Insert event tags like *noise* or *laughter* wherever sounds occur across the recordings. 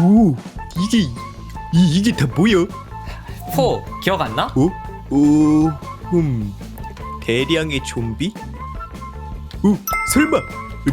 오 이게 이, 이게 다 뭐야? 포 기억 안 나? 어? 오, 음, 대량의 좀비? 오, 설마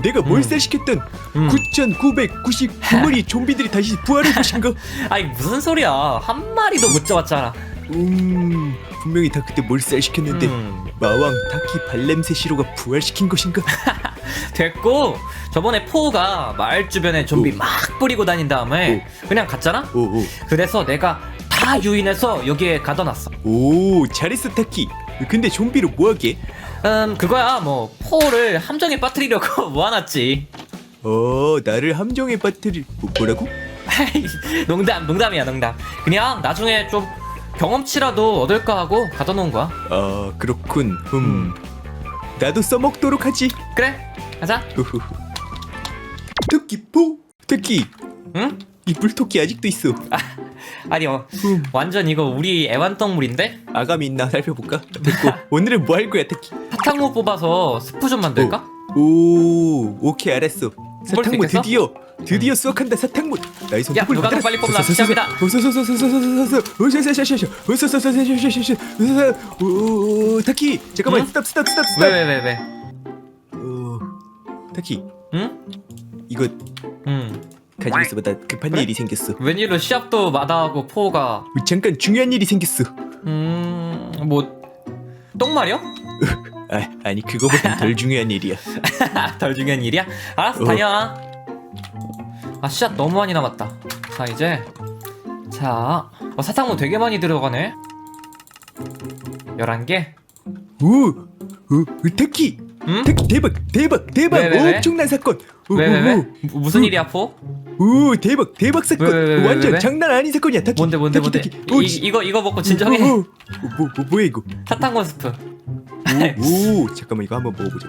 내가 음. 몰살시켰던 음. 9,999마리 *laughs* 좀비들이 다시 부활할 것인가? *laughs* 아니 무슨 소리야 한 마리도 못 잡았잖아 음, 분명히 다 그때 몰살시켰는데 음, 마왕 타키 발냄새 시로가 부활시킨 것인가? *laughs* *laughs* 됐고 저번에 포가 마을 주변에 좀비 오. 막 뿌리고 다닌 다음에 그냥 갔잖아? 오, 오, 그래서 내가 다 유인해서 여기에 가둬놨어 오, 잘했어 타키. 근데 좀비로 뭐하게? 음 그거야 뭐 포를 함정에 빠뜨리려고 *laughs* 모아놨지 어, 나를 함정에 빠뜨릴 뭐, 뭐라고? 농담 농담이야 농담 그냥 나중에 좀 경험치라도 얻을까 하고 가둬놓은 거야 아, 그렇군. 음, 나도 써먹도록 하지. 그래 가자 후후후. 토끼 포 토끼 응? 이 물토끼 아직도 있어 아니 어, 음. 완전 이거 우리 애완동물인데 아감이 있나 살펴볼까 됐고 *laughs* 오늘은 뭐 할 거야 토끼 사탕무 뽑아서 스프 좀 만들까? 오 오케이 알았어 수 사탕무 있겠어? 드디어 드디어 수확한다 사탕무 나의 손 야, 누가 더 빨리 뽑나? 시작합니다. 다녀와 아 씨앗 너무 많이 남았다 자 이제 자 어, 사탕무 되게 많이 들어가네 11개 오, 오, 타키, 응? 타키 대박, 대박, 대박, 왜, 왜, 왜? 엄청난 사건. 오, 왜 왜 왜? 오, 무- 무슨 일이야 포? 오, 오, 대박, 대박 사건. 왜, 왜, 왜, 왜, 완전 왜? 장난 아닌 사건이야, 타키. 뭔데 뭔데 타키, 뭔데 타키. 오, 이, 지- 이거 이거 먹고 진정해 오, 오, 오, 뭐, 뭐, 뭐야 이거? 사탕무 스프 오, 오, 잠깐만 이거 한번 먹어보자.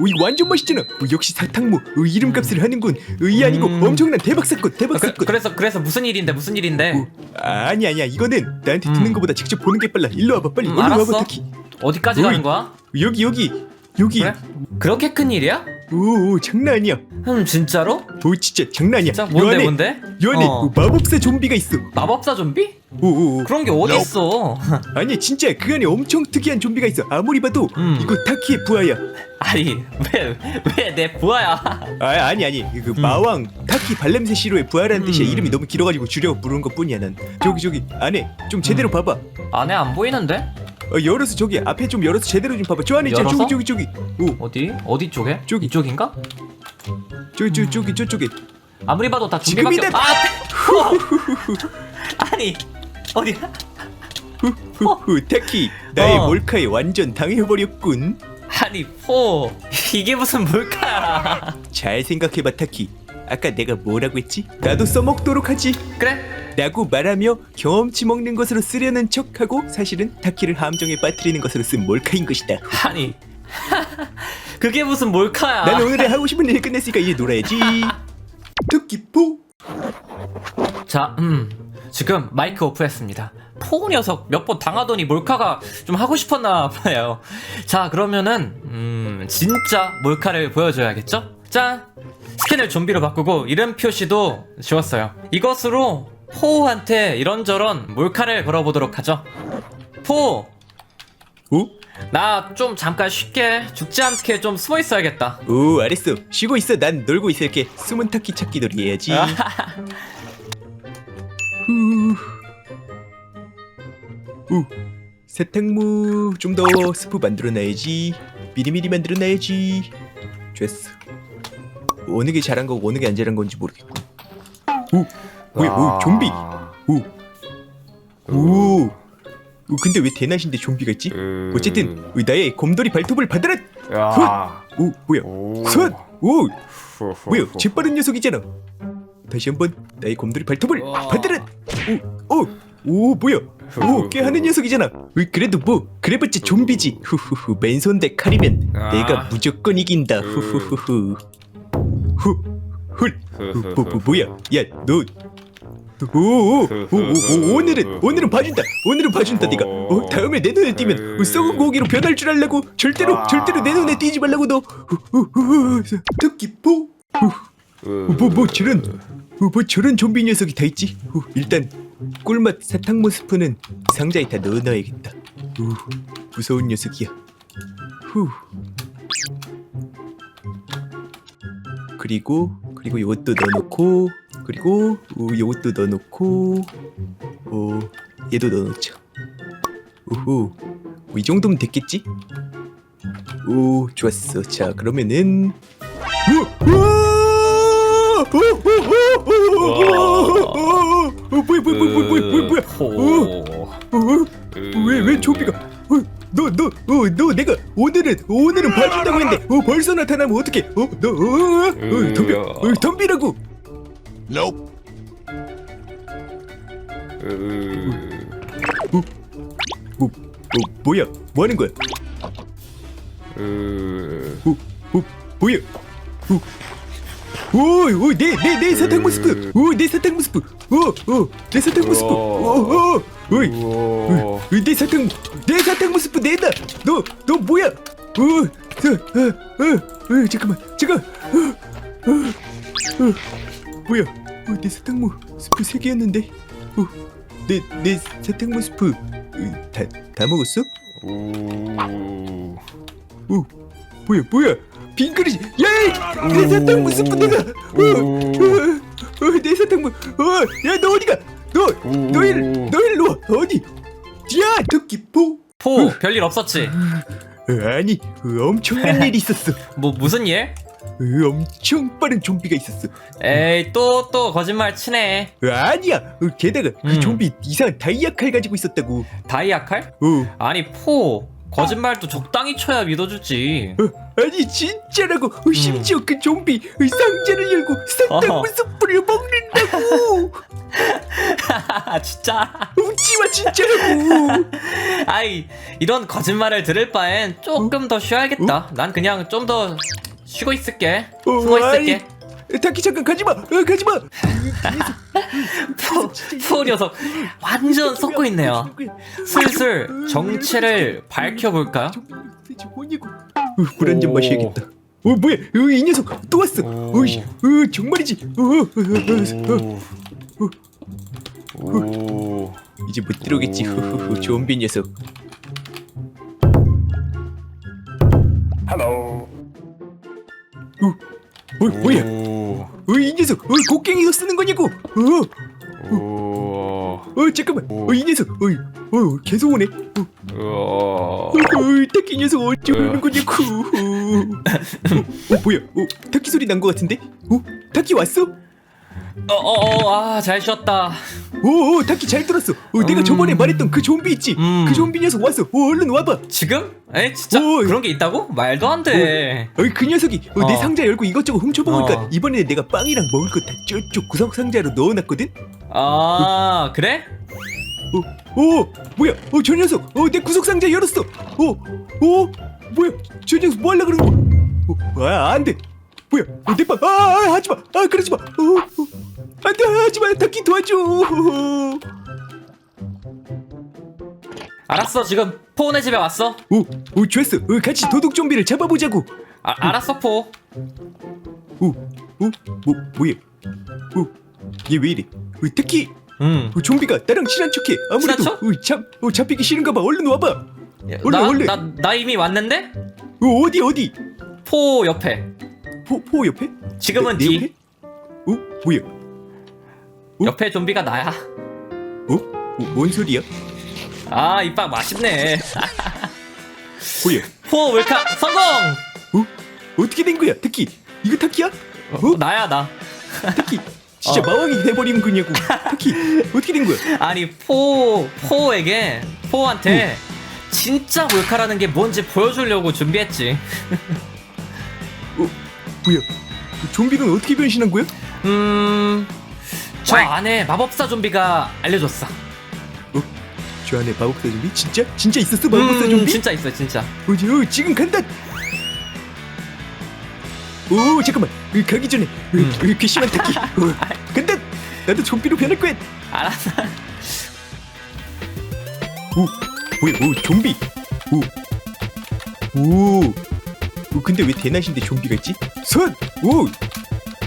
오, 이거 완전 맛있잖아. 오, 역시 사탕무. 오, 이름값을 하는군. 오, 이 아니고 음. 엄청난 대박 사건, 대박 아, 그, 사건. 그래서 그래서 무슨 일인데 무슨 일인데 오, 아니 아니야 이거는 나한테 음. 듣는 것보다 직접 보는 게 빨라. 일로 와봐, 빨리. 음, 알았어. 와봐, 타키. 어디까지 어이. 가는 거야? 여기 여기 여기. 그래? 그렇게 큰 일이야? 오, 오, 장난 아니야. 음 진짜로? 오, 진짜 장난 아니야. 진짜 요 뭔데 안에 뭔데? 요 안에 어. 그 마법사 좀비가 있어. 마법사 좀비? 오 오 오. 그런 게 어디 있어? *laughs* 아니 진짜 그 안에 엄청 특이한 좀비가 있어. 아무리 봐도 음. 이거 타키의 부하야. 아니 왜 왜 내 부하야? 아 아니 아니 그 음. 마왕 타키 발냄새 시로의 부하라는 뜻이야. 음. 이름이 너무 길어가지고 줄여 부르는 것뿐이야 난. 저기 저기 안에 좀 제대로 음. 봐봐. 안에 안 보이는데? 어, 열어서 저기 앞에 좀 열어서 제대로 좀 봐봐. 저 안에 있잖아. 열어서? 저기 저기 저기. 오 어디? 어디 쪽에? 저기. 이쪽인가? 저기 저기 저기 저쪽에. 아무리 봐도 다 좀비밖에 지금이다. 없... 아! 우와! 아니 어디? 후후후 타키 나의 어. 몰카에 완전 당해버렸군. 아니 포 이게 무슨 몰카야? 잘 생각해봐 타키. 아까 내가 뭐라고 했지? 나도 써먹도록 하지. 그래? 라고 말하며 경험치 먹는 것으로 쓰려는 척하고 사실은 타키를 함정에 빠뜨리는 것으로 쓴 몰카인 것이다. 아니 그게 무슨 몰카야? 나는 오늘 하고 싶은 일 끝냈으니까 이제 놀아야지. *laughs* 토끼포. 자, 음, 지금 마이크 오프했습니다. 포 녀석 몇 번 당하더니 몰카가 좀 하고 싶었나 봐요. 자, 그러면은 음, 진짜 몰카를 보여줘야겠죠? 자, 스킨을 좀비로 바꾸고 이름 표시도 지웠어요. 이것으로 포한테 이런저런 몰카를 걸어보도록 하죠. 포, 오? 나좀 잠깐 쉽게 죽지 않게 좀 숨어 있어야겠다. 오 알았어. 쉬고 있어. 난 놀고 있을게. 숨은 타키 찾기 놀이 해야지. 후. 우. 사탕무 좀 더 스프 만들어놔야지. 미리미리 만들어놔야지. 됐어. 어느 게 잘한 거고 어느 게 안 잘한 건지 모르겠고. 오 뭐야 오 좀비. 오. 오. 오, 근데 왜 대낮인데 좀비가 있지? 어쨌든 나의 곰돌이 발톱을 받아라. 오 뭐야? 선! 오 뭐야? 재빠른 녀석이잖아. 다시 한번 나의 곰돌이 발톱을 우와. 받아라. 오, 오, 오 뭐야? 오, 꽤 하는 녀석이잖아. 으이, 그래도 뭐 그래봤자 좀비지. 후후후 맨손 대 칼이면 아. 내가 무조건 이긴다. 음. 후후후후. 후, 훌. 뭐, 뭐 뭐야? 야, 너. 오, 오, 오, 오, 오, 오늘은 오늘은 봐준다. 오늘은 봐준다 네가. 어, 다음에 내 눈에 띄면 어, 썩은 고기로 변할 줄 알라고. 절대로 절대로 내 눈에 띄지 말라고 너. 후, 후, 후, 토끼포. 후, 뭐, 뭐, 저런. 어, 뭐 저런 좀비 녀석이 다 있지? 어, 일단 꿀맛 사탕무 스프는 상자에 다 넣어놔야겠다. 어, 무서운 녀석이야. 후. 그리고 그리고 이것도 넣어놓고 그리고 어, 이것도 넣어놓고 어 얘도 넣어놓자. 오호 뭐이 정도면 됐겠지? 오 좋았어. 자 그러면은 오, 오! 오, 오, 오, 오, 오, 오, 오, 뭐야 뭐야 뭐야 뭐야 뭐야 뭐야 포. 어? 왜왜 좀비가 어, 너너어너 내가 오늘은 오늘은 봐준다고 했는데 어 벌써 나타나면 어떡해 어너 어, 어, 덤벼 어, 덤비라고 Nope. 뭐, 뭐 뭐야 뭐 하는 거야 어, 어 뭐야 오오내내내 사탕 모스프 오내 사탕 모스프 오오내 사탕 모스프 오오 오이 어, 내 사탕 내 사탕 모스프 내다 너너 뭐야 어어어어 잠깐만 잠깐 어, 어, 어, 뭐야 어, 내 사탕무 스프 세 개였는데 어내내 사탕무 스프 어, 다다 먹었어 어 뭐야 뭐야 빈 그릇이 야내 사탕무 스프 내가 어어내 사탕무 어야너 어디가 너 너 일, 너 일로 와 어디? 야 토끼포 포 별일 없었지. 어, 아니 어, 엄청난 *laughs* 일이 있었어 뭐 무슨 일? 어, 엄청 빠른 좀비가 있었어 에이 또 또 거짓말 치네. 어, 아니야 어, 게다가 그 음. 좀비 이상한 다이아 칼 가지고 있었다고 다이아 칼? 어, 아니 포 거짓말도 적당히 쳐야 믿어주지. 어 아니 진짜라고 어, 심지어 그 좀비 어, 상자를 열고 사탕 어허. 무스프를 먹는다고 아 *laughs* *laughs* 진짜. 웃지마 진짜라고. *laughs* 아이 이런 거짓말을 들을 바엔 조금 더 쉬어야겠다. 난 그냥 좀 더 쉬고 있을게. 어, 숨어 있을게. 타키 잠깐 가지마. 어, 가지마. 포, 포 녀석. 완전 썩고 있네요. 슬슬 정체를 밝혀볼까요? 대체 뭐냐고. 어, 물한 잔 마셔야겠다. 어 뭐야? 어, 이 녀석. 또 왔어. 어, 정말이지. 어, 어, 어, 어, 어. 이제 못 들어오겠지. 후후후 좀비 녀석. Hello. 어 뭐야? 어, 이 녀석 어, 곡괭이도 쓰는 거냐고? 어, 어. 잠깐만. 어, 이 녀석 어, 어 계속 오네. 어, 어, 어, 타키 녀석 어찌 오는 거냐고. 어, 어 뭐야? 어 타키 소리 난 거 같은데? 어 타키 왔어 어어어 아 잘 쉬었다. 오, 오 타키 잘 들었어. 어, 내가 음. 저번에 말했던 그 좀비 있지? 음. 그 좀비 녀석 왔어. 어, 얼른 와봐. 지금? 에 진짜 오. 그런 게 있다고? 말도 안 돼. 어이, 그 녀석이 어, 내 어. 상자 열고 이것저것 훔쳐보니까 어. 이번에 내가 빵이랑 먹을 거 다 저쪽 구석 상자로 넣어놨거든. 아 그래? 어, 오, 뭐야? 어, 저 녀석, 어, 내 구석 상자 열었어. 어, 어, 뭐야? 저 녀석 뭐 하려 그러는 거야? 어, 아, 안 돼. 뭐야? 어, 내 빵, 아, 아, 하지 마. 아, 그러지 마. 어, 어, 안 돼, 하지 마. 타키 도와줘. 알았어 지금 포네 집에 왔어. 오, 오, 좋았어. 어, 같이 도둑 좀비를 잡아보자고. 아, 알았어 포. 오, 오, 뭐, 뭐야? 오, 얘 왜 이래? 어, 특히 음. 어, 좀비가 나랑 친한 척해. 아무래도 친한 척? 어, 잡, 어, 잡히기 싫은가 봐. 얼른 와봐. 얼른, 나, 얼른. 나, 나 이미 왔는데? 어, 어디 어디? 포 옆에. 포, 포 옆에? 지금은 내, 내 뒤. 옆에? 어, 뭐야? 어? 옆에 좀비가 나야. 어? 어, 뭔 소리야? 아, 이 빵 맛있네. *laughs* 뭐야? 포 몰카 성공! 어? 어떻게 된 거야? 특히 이거 타키야? 어, 나야, 나. 특히 *laughs* 진짜 어. 마왕이 돼버리는 거냐고? 특히 어떻게 된 거야? 아니, 포, 포에게, 포한테 진짜 몰카라는 게 뭔지 보여주려고 준비했지. *laughs* 뭐야? 좀비는 어떻게 변신한 거야? 음, 저 안에 마법사 좀비가 알려줬어. 저 안에 마법사 좀비? 진짜? 진짜 있었어 마법사 음, 좀비? 진짜 있어, 진짜. 어, 저, 지금 간다. 오 잠깐만 어, 가기 전에 어, 음. 어, 괘씸한 타키 어, 간다. 나도 좀비로 변할 거야. 알았어. 오 뭐야 오 좀비. 오. 오. 오 근데 왜 대낮인데 좀비가 있지? 선. 오.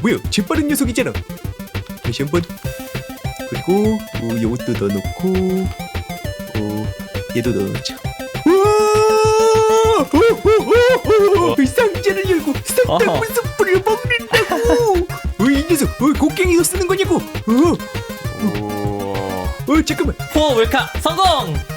뭐야 재빠른 녀석이잖아. 야, 다시 한번 그리고 어, 요것도 넣어놓고 어, 얘도 넣어놓자! 호호호호! 상자를 열고 어허. 상당무 스프를 먹는다고 어, 이 녀석 어, 곡괭이도 쓰는 거냐고 어, 어 잠깐만 포 몰카 성공!